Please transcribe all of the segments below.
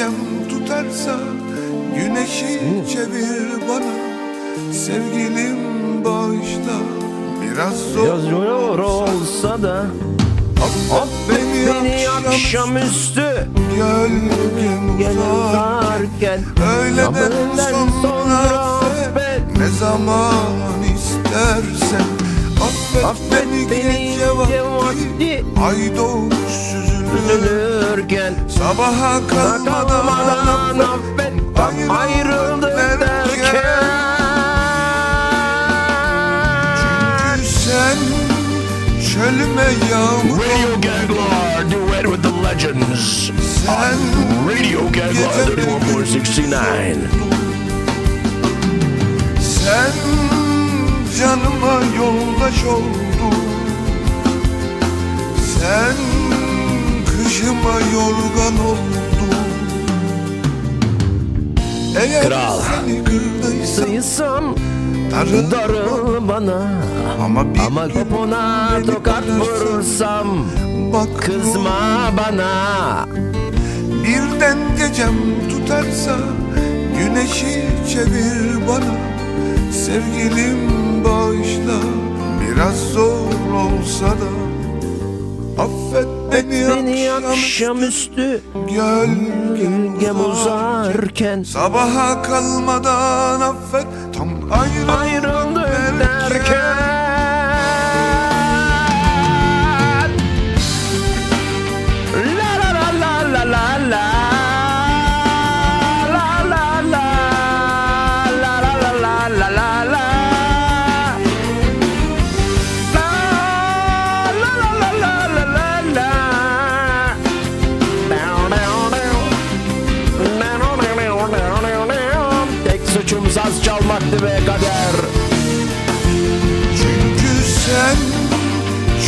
gecem tutarsa Güneşi çevir bana. Sevgilim bağışla Biraz zor Biraz zor olsa da. Affet beni, Beni akşam akşamüstü Gölgem Gel uzar. uzarken Öğleden sonra sonra affet. Ne zaman istersen Affet, Affet beni, beni gece vakti vakti Ay doğmuş süzülür. Üzülürken Sabaha kalmadan affet ayrıldık derken. Çünkü sen çölüme yağmur Radio Gaglar duet with the legends. Sen Radio Gaglar 31.69 canıma yoldaş oldun Sen kışıma yorgan oldun. Eğer Kral. seni kırdıysam darıl darıl bana. Ama bir Ama beni tokat vurursam Bak Kızma bana. Birden gecem tutarsa Güneşi çevir bana. Sevgilim bağışla Biraz zor olsa da Affet beni, Beni akşam akşamüstü. Gölgem Gölgem uzar uzarken Sabaha kalmadan affet. Tam ayrıldık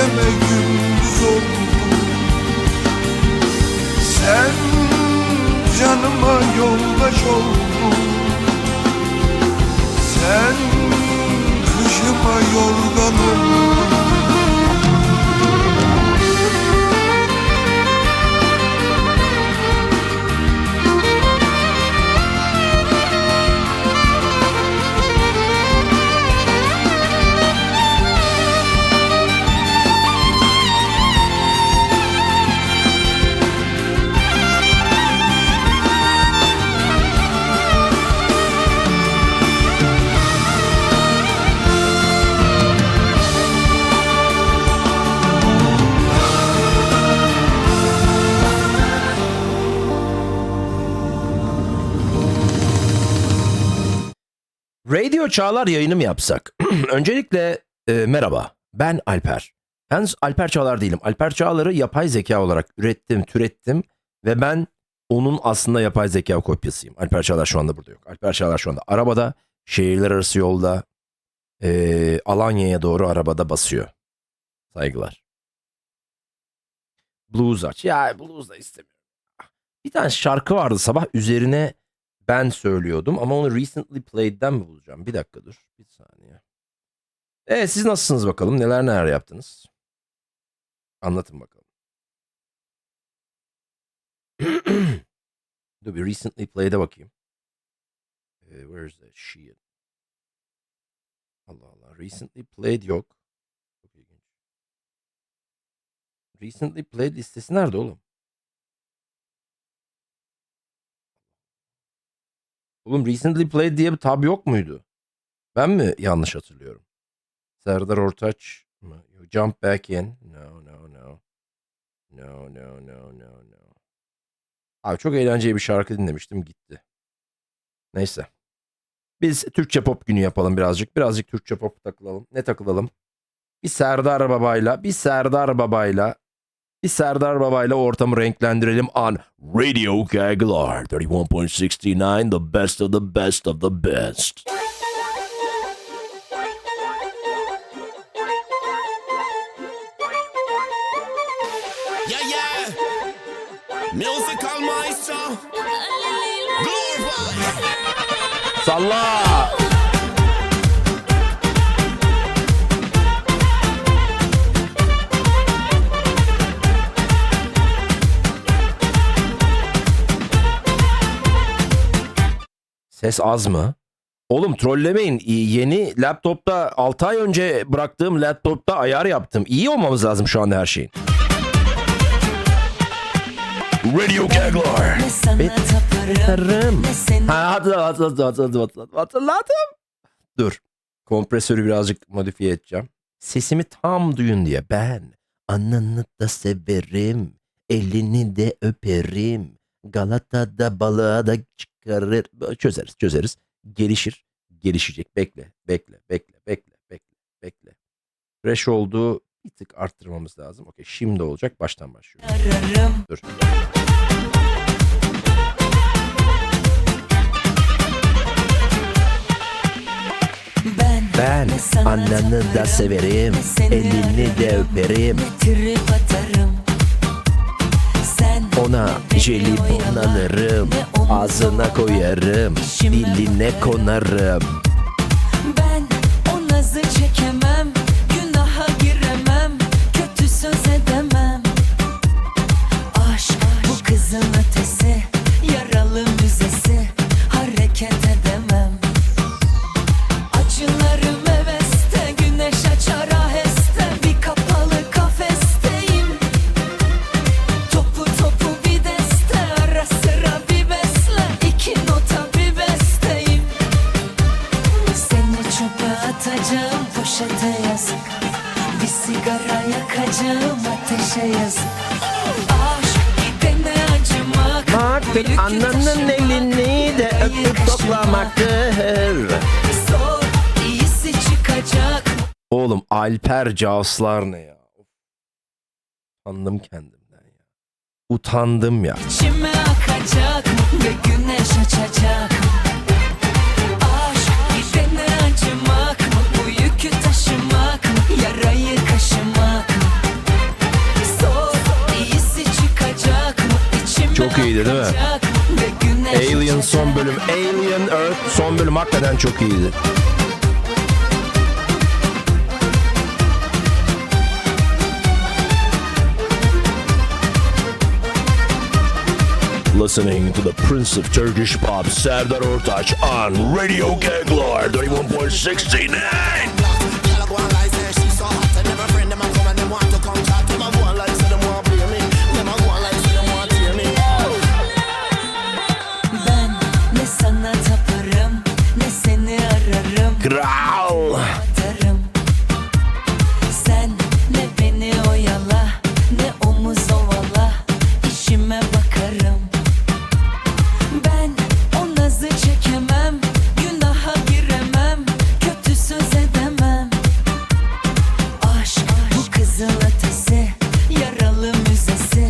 geceme gündüz oldun Sen canıma yoldaş oldun. Sen kışıma yorgan oldun Radio Çağlar yayını mı yapsak? Öncelikle e, merhaba. Ben Alper. Ben Alper Çağlar değilim. Alper Çağlar'ı yapay zeka olarak ürettim, türettim ve ben onun aslında yapay zeka kopyasıyım. Alper Çağlar şu anda burada yok. Alper Çağlar şu anda arabada, şehirler arası yolda, e, Alanya'ya doğru arabada basıyor. Saygılar. Blues aç. Ya blues da istemiyorum. Bir tane şarkı vardı sabah üzerine ben söylüyordum ama onu recently played'den mi bulacağım? Bir dakika dur. Bir saniye. Evet siz nasılsınız bakalım? Neler neler yaptınız? Anlatın bakalım. dur bir recently played'e bakayım. Ee, where is that shit? Allah Allah. Recently played yok. Recently played listesi nerede oğlum? Oğlum recently played diye bir tab yok muydu? Ben mi yanlış hatırlıyorum? Serdar Ortaç mı? Jump back in. No, no, no. No, no, no, no, no. Abi çok eğlenceli bir şarkı dinlemiştim gitti. Neyse. Biz Türkçe pop günü yapalım birazcık. Birazcık Türkçe pop takılalım. Ne takılalım? Bir Serdar Baba'yla, bir Serdar Baba'yla Bir Serdar Baba ile ortamı renklendirelim on Radio Kaglar 31.69 the best of the best of the best. Yeah, yeah. Musical maestro. Glorify. Salla! Ses az mı? Oğlum trollemeyin. Yeni laptopta 6 ay önce bıraktığım laptopta ayar yaptım. İyi olmamız lazım şu anda her şeyin. Radio Gaglar. Seni Ha, hatırladım, hatırladım, hatırladım, hatırladım, hatırladım. Dur. Kompresörü birazcık modifiye edeceğim. Sesimi tam duyun diye. Ben ananı da severim. Elini de öperim. Galata'da balığa da Böyle Çözeriz, çözeriz. Gelişir, gelişecek. Bekle, bekle, bekle, bekle, bekle, bekle. Fresh oldu. Bir tık arttırmamız lazım. Okey, şimdi olacak. Baştan başlıyor. ararım Dur. ben ananı da severim. Elini de öperim. ne trip atarım Ona beni jelibon oyala, alırım. ne omuz Ağzına koyarım. Diline konarım. Ben o nazı çekemem Günaha giremem Kötü söz edemem Aşk bu kızın poşete yazık Bir sigara yakacağım ateşe yazık Aşk gidene acımak büyük ananın elini de öpüp toplamaktır. Zor iyisi çıkacak Oğlum Alper Causlar ne ya? Utandım kendimden ya. Utandım ya. İçime akacak ve güneş açacak iyiydi, değil mi? Alien son bölüm. Alien Earth son bölüm hakikaten çok iyiydi. Listening to the Prince of Turkish Pop, Serdar Ortaç on Radio Gaglar 31.69.